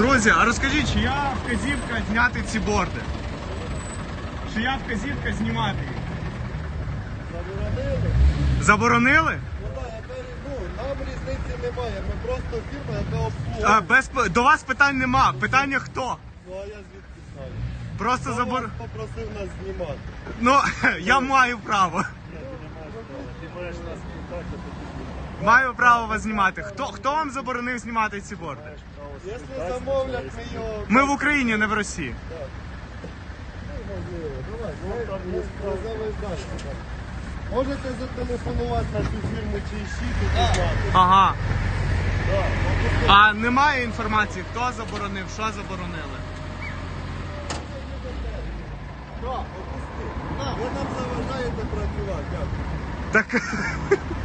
Друзі, а розкажіть, чия вказівка зняти ці борди? Чия вказівка знімати їх? Заборонили. Заборонили? Ну так, яка рі- ну, нам різниці немає. Ми просто фірма, яка А, обслуговує. без, п- до вас питань нема. Питання хто? Ну а я звідки знаю? Просто Хто забор... вас попросив нас знімати. Ну, я маю право. Маю право вас знімати. Хто, хто вам заборонив знімати ці борди? Якщо замовлять, ми його... Ми в Україні, не в Росії. Можете зателефонувати на цю фірму чи щити. Ага. А немає інформації, хто заборонив, що заборонили. Ви нам заважаєте Dakika.